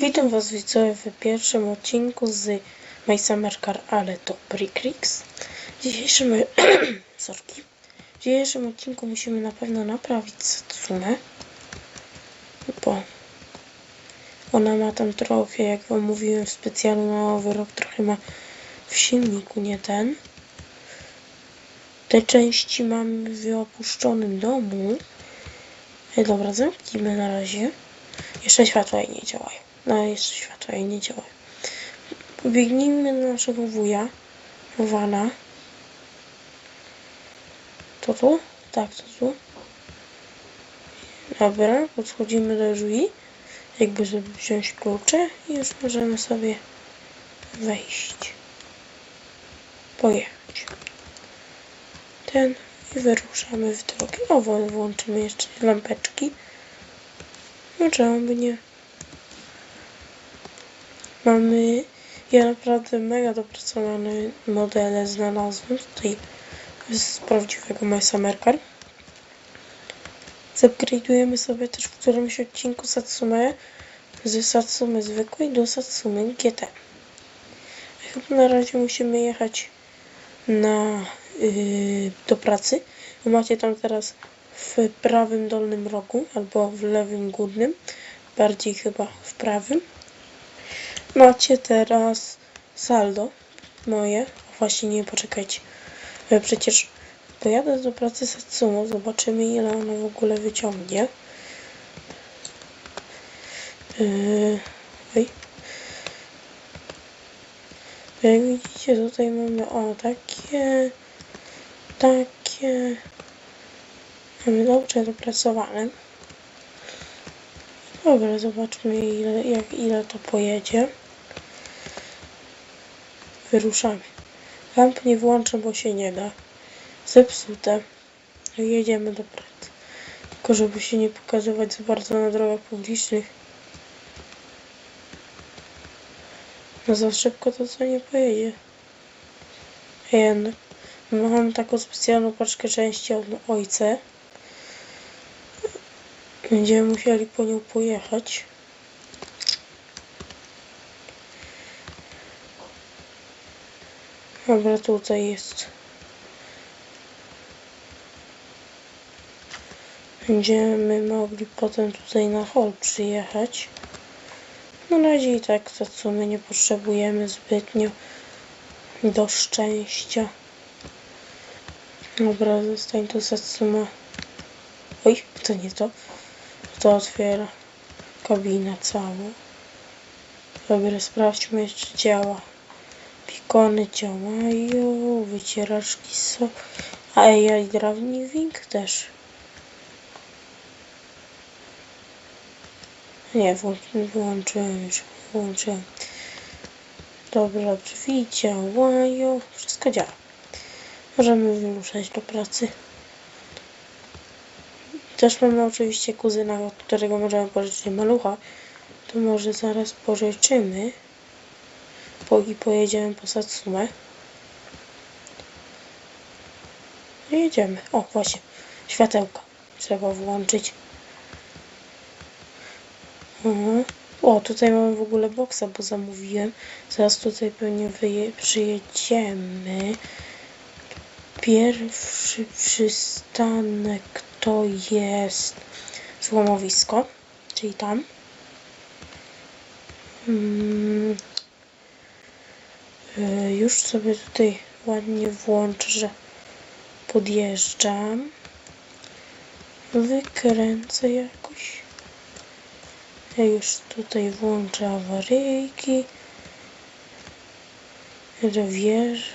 Witam Was widzowie w pierwszym odcinku z My Summer Car, ale to Brickrix. W. W dzisiejszym odcinku musimy na pewno naprawić Satsumę. Bo ona ma tam trochę, jak Wam mówiłem w specjalu na nowy rok, trochę ma w silniku, nie ten. Te części mamy w opuszczonym domu. Ej, dobra, zamknijmy na razie. Jeszcze światła nie działają. No, jeszcze światła nie działają. Pobiegnijmy do naszego wuja. Wana. To tu? Tak, to tu. Dobra, podchodzimy do drzwi. Jakby żeby wziąć klucze i już możemy sobie wejść. Pojechać. Ten i wyruszamy w drogę. O, włączymy jeszcze lampeczki. No czemu by nie? Mamy, ja naprawdę mega dopracowane modele znalazłem tutaj z prawdziwego My Summer Car. Zupgrade'ujemy sobie też w którymś odcinku Satsume z Satsumy zwykłej do Satsumy GT. Chyba na razie musimy jechać na, yy, do pracy. Macie tam teraz w prawym dolnym rogu albo w lewym górnym, bardziej chyba w prawym. Macie teraz saldo moje. Właśnie nie, poczekajcie. E, Przecież pojadę do pracy Satsumo, zobaczymy ile ona w ogóle wyciągnie. Yy, oj. Jak widzicie tutaj mamy o takie, takie Mamy dobrze dopracowane. Dobra, zobaczmy ile, jak, ile to pojedzie. Wyruszamy. Lamp nie włączę, bo się nie da. Zepsute. No Jedziemy do pracy. Tylko żeby się nie pokazywać za bardzo na drogach publicznych. No za szybko to co nie pojedzie. Jednak. Mam taką specjalną paczkę części od ojca. Będziemy musieli po nią pojechać. Dobra, tutaj jest. Będziemy mogli potem tutaj na hol przyjechać. Na razie i tak to co my nie potrzebujemy zbytnio do szczęścia. Dobra, zostań tu Satsuma. Oj, to nie to. To otwiera kabinę całą. Dobra, sprawdźmy jeszcze działa. Pikony działają, wycieraczki są. A AI Driving też. Nie, wyłączyłem już. Wyłączyłem. Dobra, drzwi działają. Wszystko działa. Możemy wyruszać do pracy. Też mamy oczywiście kuzyna, od którego możemy pożyczyć malucha. To może zaraz pożyczymy. Po, I pojedziemy po Satsumę. I jedziemy. O, właśnie. Światełka. Trzeba włączyć. Mhm. O, tutaj mamy w ogóle boksa, bo zamówiłem. Zaraz tutaj pewnie przyjedziemy. Pierwszy przystanek to jest złomowisko, czyli tam. Mm. Y, Już sobie tutaj ładnie włączę, że podjeżdżam. Wykręcę jakoś. Ja już tutaj włączę awaryjki. Że wiesz,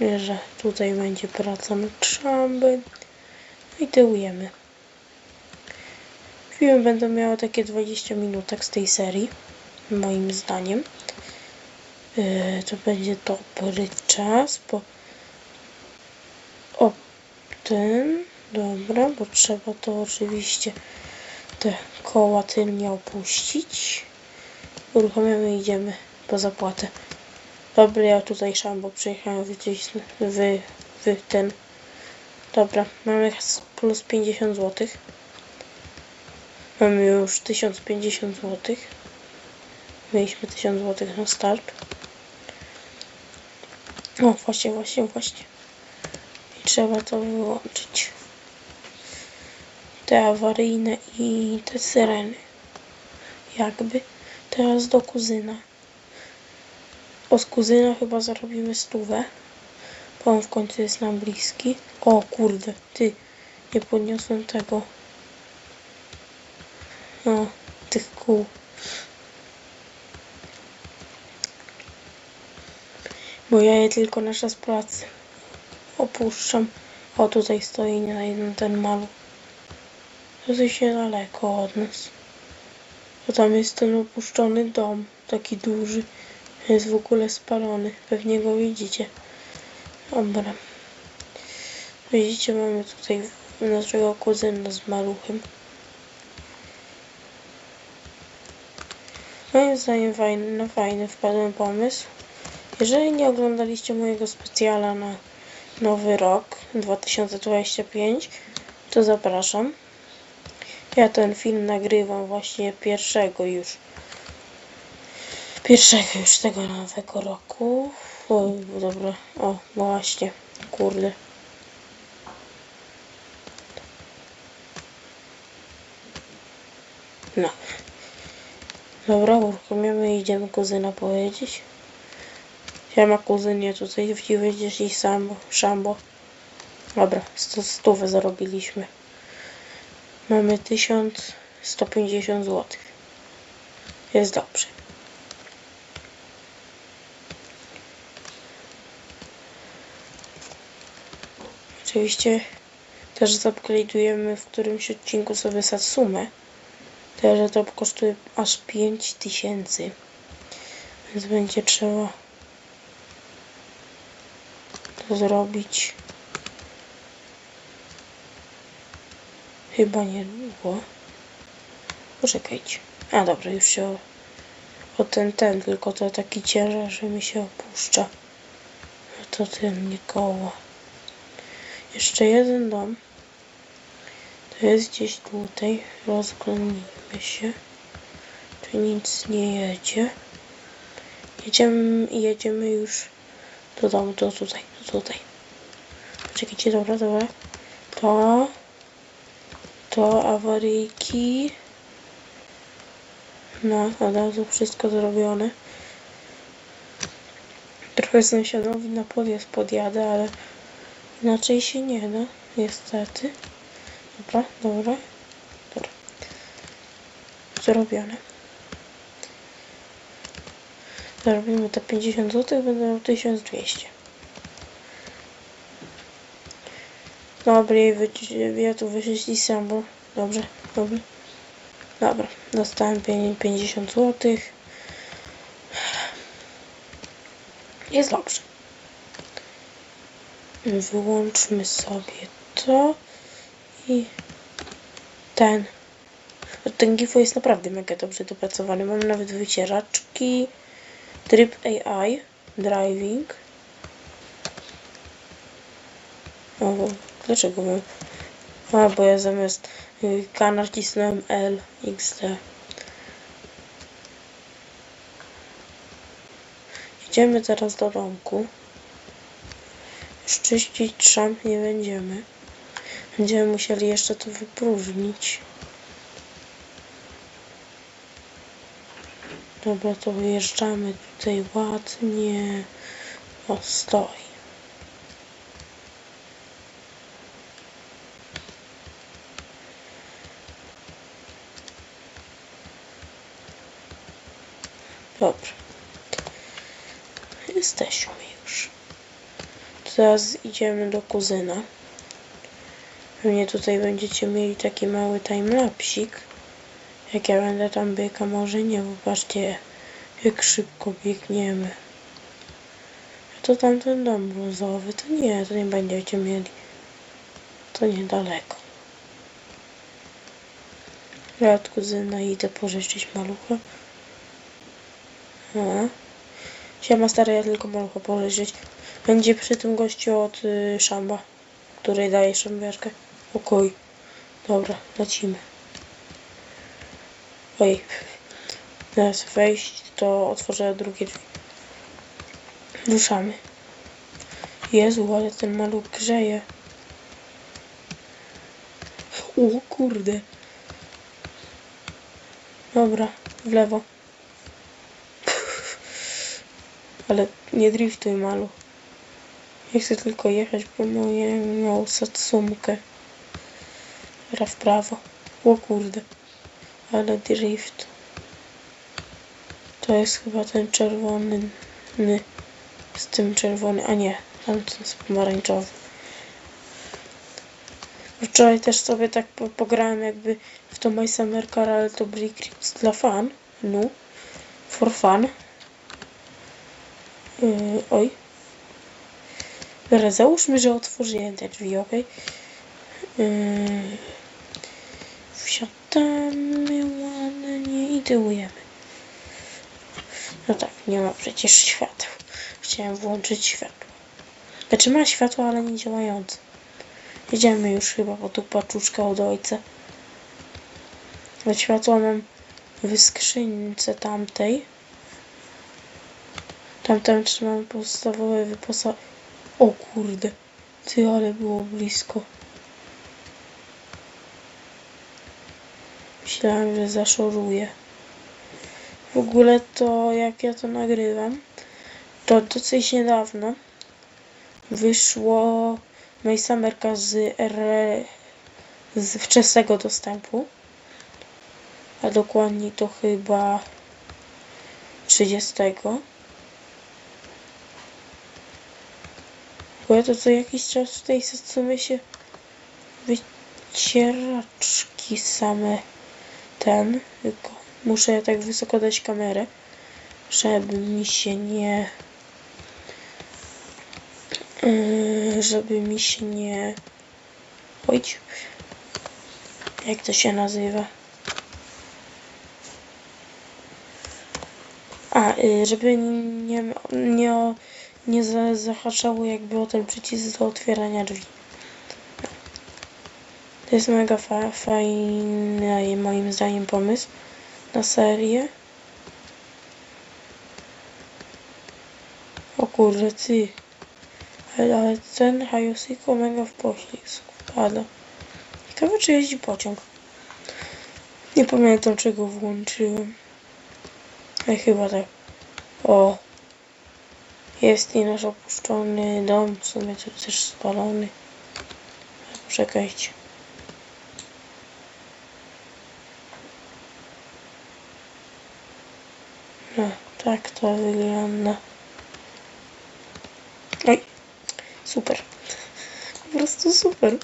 że tutaj będzie praca nad szambem. No i tyłujemy. Filmy będą miały takie 20 minutek z tej serii, moim zdaniem. Yy, to będzie dobry czas, bo o ten, dobra, bo trzeba to oczywiście te koła tylnie opuścić. Uruchamiamy i idziemy po zapłatę. Dobra, ja tutaj szambo przyjechałem wycisnę, wy, wy ten. Dobra, mamy plus 50 zł. Mamy już 1050 zł. Mieliśmy 1000 zł na start. O, właśnie, właśnie, właśnie. I trzeba to wyłączyć. Te awaryjne i te syreny. Jakby. Teraz do kuzyna. Od kuzyna chyba zarobimy stówę. Bo on w końcu jest nam bliski. O kurde, ty. Nie podniosłem tego. No, tych kół. Bo ja je tylko na czas pracy opuszczam. O, tutaj stoi na jednym ten maluch. Dosyć niedaleko od nas. Bo tam jest ten opuszczony dom, taki duży. Jest w ogóle spalony. Pewnie go widzicie. Dobra. Widzicie, mamy tutaj naszego kuzyna z maluchem. Moim zdaniem fajny, na fajny wpadłem pomysł. Jeżeli nie oglądaliście mojego specjala na nowy rok 2025, to zapraszam. Ja ten film nagrywam właśnie pierwszego już. Pierwszego już tego nowego roku. O, dobra. O, właśnie. Kurde. No. Dobra, uruchomiamy i idziemy kuzyna powiedzieć. Siema kuzynie, tutaj wci wyjdziesz i sam, szambo. Dobra, sto, stówę zarobiliśmy. Mamy 1150 zł. Jest dobrze. Oczywiście też zupgrade'ujemy w którymś odcinku sobie Satsumę. Też to kosztuje aż 5000. Więc będzie trzeba to zrobić. Chyba nie było. Poczekajcie. A dobra, już się o ten, ten, tylko to taki ciężar, że mi się opuszcza. No to ten nie koło. Jeszcze jeden dom. To jest gdzieś tutaj. Rozglądnijmy się. Tu nic nie jedzie. Jedziemy, jedziemy już do domu, to tutaj, to tutaj. Czekajcie, dobra, dobra. To, to awaryjki. No, od razu wszystko zrobione. Trochę sąsiadowi na podjazd podjadę, ale inaczej się nie da, niestety. Dobra, dobra, dobra. Zrobione. Zarobimy te 50 zł, będę miał 1200. Dobra, ja tu wyszli sam, bo dobrze, dobrze. Dobra, dostałem pię- 50 zł. Jest dobrze. Wyłączmy sobie to i ten. Ten GIFO jest naprawdę mega dobrze dopracowany. Mam nawet wycieraczki. Trip AI, driving. O, dlaczego mam? A, bo ja zamiast y, K nacisnąłem L. Idziemy teraz do domku. Już czyścić trzam nie będziemy. Będziemy musieli jeszcze to wypróżnić. Dobra, to wyjeżdżamy tutaj ładnie. O, stoi. Dobra. Jesteśmy już. Teraz idziemy do kuzyna. Pewnie tutaj będziecie mieli taki mały timelapsik. Jak ja będę tam biegł, a może nie, bo patrzcie jak szybko biegniemy. A to tamten dom brązowy, to nie, to nie będziecie mieli. To niedaleko. Ja od kuzyna idę pożyczyć malucha. A. Siema stary, ja tylko malucha pożyczyć. Będzie przy tym gościu od y, szamba, który daje szambiarkę. Pokój. Dobra, lecimy. Oj. Teraz wejść to otworzę drugie drzwi. Ruszamy. Jezu, ale ten maluch grzeje. O kurde. Dobra, w lewo. Ale nie driftuj maluch. Ja chcę tylko jechać po moją satsumkę. Dobra, w prawo. O kurde. Ale drift. To jest chyba ten czerwony. ny, Z tym czerwony. A nie, tamten jest pomarańczowy. Wczoraj też sobie tak po, pograłem jakby w to My Summer Car, ale to Brick Rips dla fan. No. For fun. Yy, oj. Dobra, załóżmy, że otworzyłem te drzwi, ok? Yy, wsiadamy ładnie i tyłujemy. No tak, nie ma przecież świateł. Chciałem włączyć światło. Znaczy ma światło, ale nie działające. Jedziemy już chyba po tu paczuszkę od ojca. Bo światło mam w skrzynce tamtej. Tamten trzymam podstawowe wyposażenie. O kurde. Ty, ale było blisko. Myślałem, że zaszoruję. W ogóle to jak ja to nagrywam, to dosyć niedawno wyszło My Summerka z R z wczesnego dostępu. A dokładniej to chyba 30. Bo ja to co jakiś czas tej Satsumy się wycieraczki same ten, tylko muszę tak wysoko dać kamerę, żeby mi się nie yy, żeby mi się nie oj jak to się nazywa? A yy, żeby nie nie nie za, zahaczało jakby o ten przycisk do otwierania drzwi to jest mega fa fajny moim zdaniem pomysł na serię. O kurde. Ale, ale ten Hayosiko mega w poślizg pada. Ciekawe czy jeździ pociąg. Nie pamiętam czego włączyłem. Ale chyba tak. O. Jest i nasz opuszczony dom. W sumie tu też spalony. Czekajcie. No, tak to wygląda. Oj, super. Po prostu super.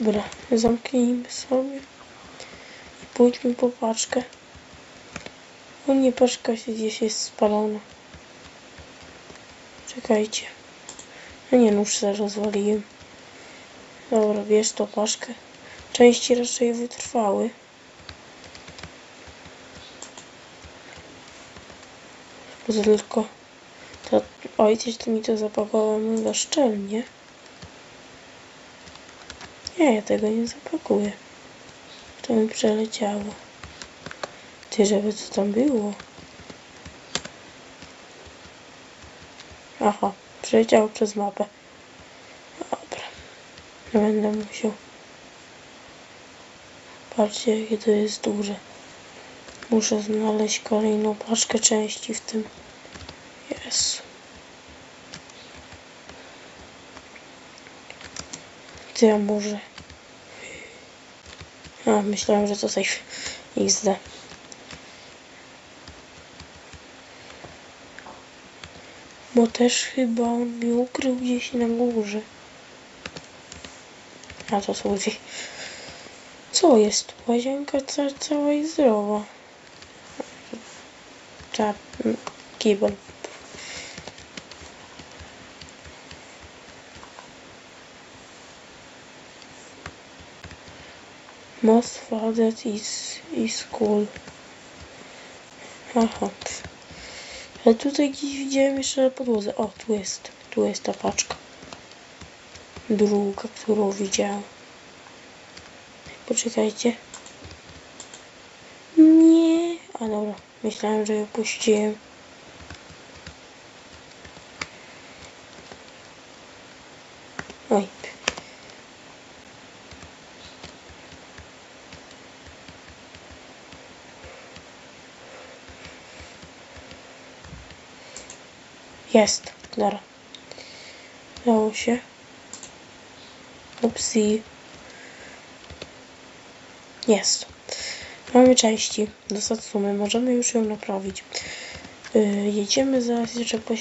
Dobra, zamknijmy sobie. I pójdźmy po paczkę. O nie, paczka się gdzieś jest spalona. Czekajcie. No nie, nóż zaraz rozwaliłem. Dobra, bierz tą paczkę. Części raczej wytrwały. Że tylko to ojciec to mi to zapakował mega szczelnie. Nie, ja tego nie zapakuję. To mi przeleciało. Ty, żeby co tam było. Aha, przeleciało przez mapę. Dobra. Nie będę musiał. Patrzcie, jakie to jest duże. Muszę znaleźć kolejną paczkę części w tym. Jest. Ty, ja może. A, myślałem, że to safe. XD. Też chyba on mi ukrył gdzieś na górze. A to są. Co jest? Łazienka ca cała i zdrowa. Ta kibel. Most father is, is cool. Aha. Ale tutaj gdzieś widziałem jeszcze na podłodze. O, tu jest. Tu jest ta paczka. Druga, którą widziałem. Poczekajcie. Nie. A dobra. Myślałem, że ją puściłem. Jest, dobra. Dało się. Upsi. Jest. Mamy części do Satsumy, możemy już ją naprawić. Yy, jedziemy zaraz jeszcze po,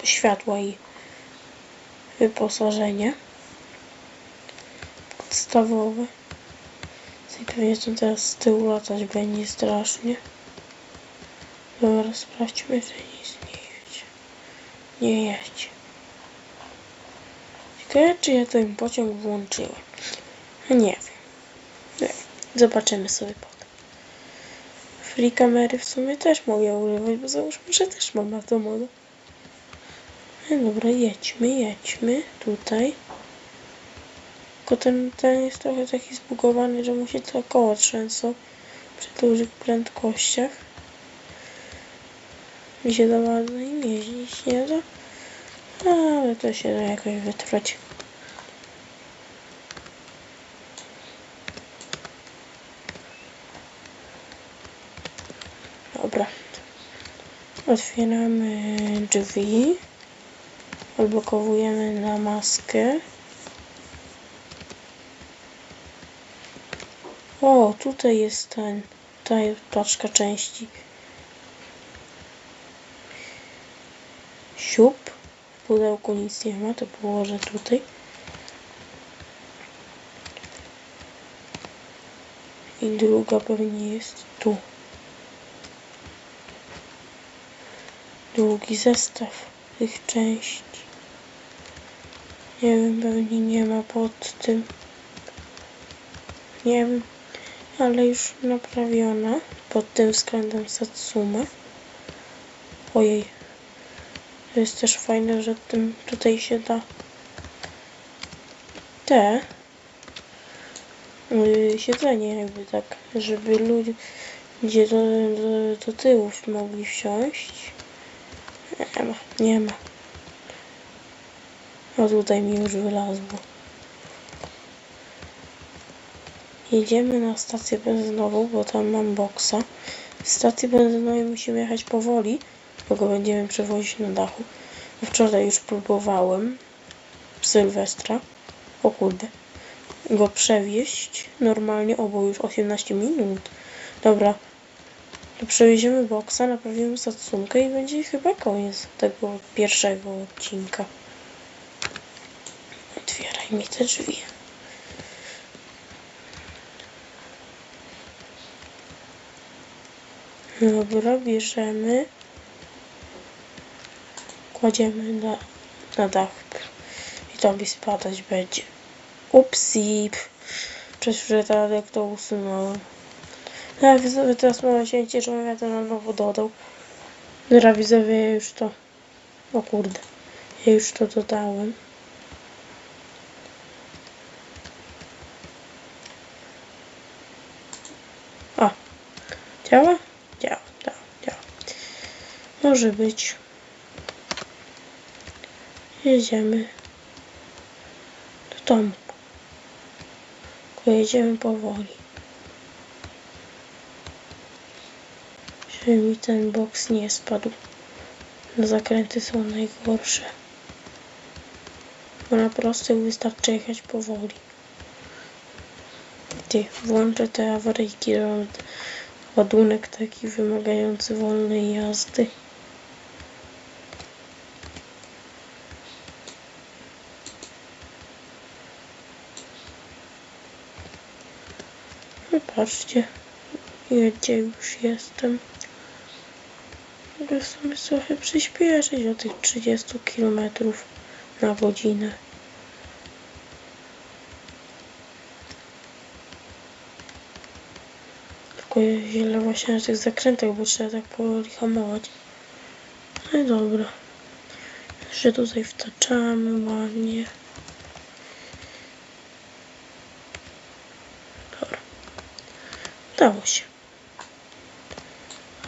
po światła i wyposażenie podstawowe. I pewnie to teraz z tyłu latać będzie strasznie. Dobra, sprawdźmy, że. Nie jedzie. Ciekawe, czy ja ten pociąg włączyłem. Nie wiem. Nie. Zobaczymy sobie potem. Free kamery w sumie też mogę używać, bo załóżmy, że też mam na to modę. No dobra, jedźmy, jedźmy tutaj. Tylko ten, ten jest trochę taki zbugowany, że mu się to koło trzęsą przy dużych prędkościach. Mi się da bardzo im jeździć, nie da? Ale to się da jakoś wytrwać. Dobra. Otwieramy drzwi. Odblokowujemy na maskę. O, tutaj jest ten, ta paczka części. Siup. W pudełku nic nie ma, to położę tutaj. I druga pewnie jest tu. Długi zestaw tych części. Nie wiem, pewnie nie ma pod tym. Nie wiem, ale już naprawiona pod tym względem Satsuma. Ojej. To jest też fajne, że tym tutaj się da te yy, siedzenie jakby tak, żeby ludzie do, do, do mogli wsiąść. Nie ma, nie ma. O tutaj mi już wylazło. Jedziemy na stację benzynową, bo tam mam boksa. Stacji benzynowej musimy jechać powoli, bo go będziemy przewozić na dachu. Wczoraj już próbowałem Sylwestra, o kurde, go przewieźć normalnie, o bo już 18 minut. Dobra, to przewieziemy boksa, naprawimy Satsumkę i będzie chyba koniec tego pierwszego odcinka. Otwieraj mi te drzwi. Dobra, bierzemy. Kładziemy na, na dach. I to mi spadać będzie. Upsi. Przez przypadek to usunąłem. No, widzowie, teraz mam cięcie, że ja to na nowo dodał. Dobra, widzowie, ja już to... O kurde. Ja już to dodałem. O. Działa? Działa, działa, działa. Może być. Jedziemy do domu. Jedziemy powoli. Żeby mi ten boks nie spadł. Zakręty są najgorsze. Bo na prostych wystarczy jechać powoli. Ty, włączę te awaryjki, ładunek taki wymagający wolnej jazdy. Patrzcie, gdzie już jestem. Mogę sobie trochę przyspieszyć o tych 30 km na godzinę. Tylko źle właśnie na tych zakrętach, bo trzeba tak powoli hamować. No dobra. Jeszcze tutaj wtaczamy ładnie. Udało się.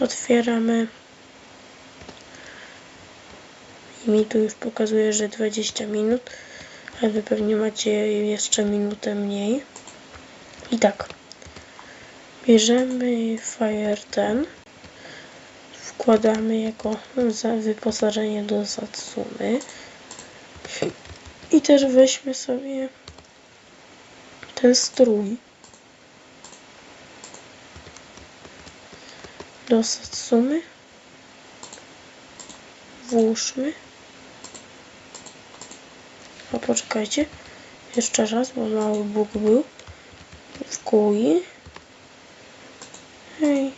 Otwieramy. I mi tu już pokazuje, że 20 minut, ale wy pewnie macie jeszcze minutę mniej. I tak. Bierzemy Fire ten. Wkładamy jako wyposażenie do Satsumy. I też weźmy sobie ten strój. Do Satsumy. Włóżmy. A poczekajcie. Jeszcze raz, bo mały bóg był. W kuli. Hej.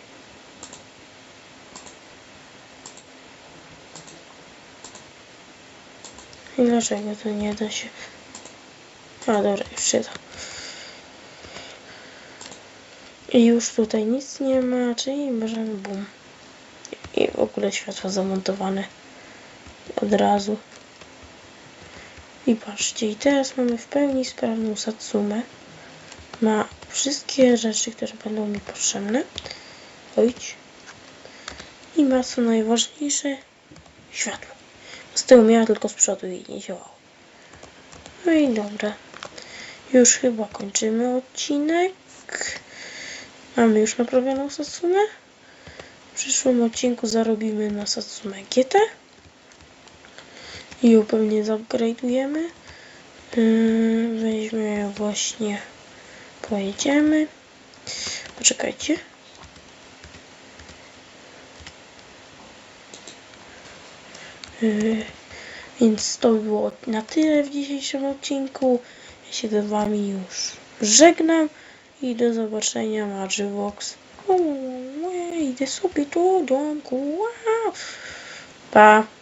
I dlaczego to nie da się? A dobra, już się da. I już tutaj nic nie ma, czyli możemy bum. I w ogóle światło zamontowane od razu. I patrzcie, i teraz mamy w pełni sprawną Satsumę. Ma wszystkie rzeczy, które będą mi potrzebne. Ojć. I ma co najważniejsze światło. Z tyłu miała tylko z przodu i nie działało. No i dobra. Już chyba kończymy odcinek. Mamy już naprawioną Satsumę. W przyszłym odcinku zarobimy na Satsumę GT. I ją pewnie zupgrade'ujemy. Yy, weźmy właśnie, pojedziemy. Poczekajcie. Yy, więc to było na tyle w dzisiejszym odcinku. Ja się z wami już żegnam i do zobaczenia Magivox. O, idę sobie do domku. Pa.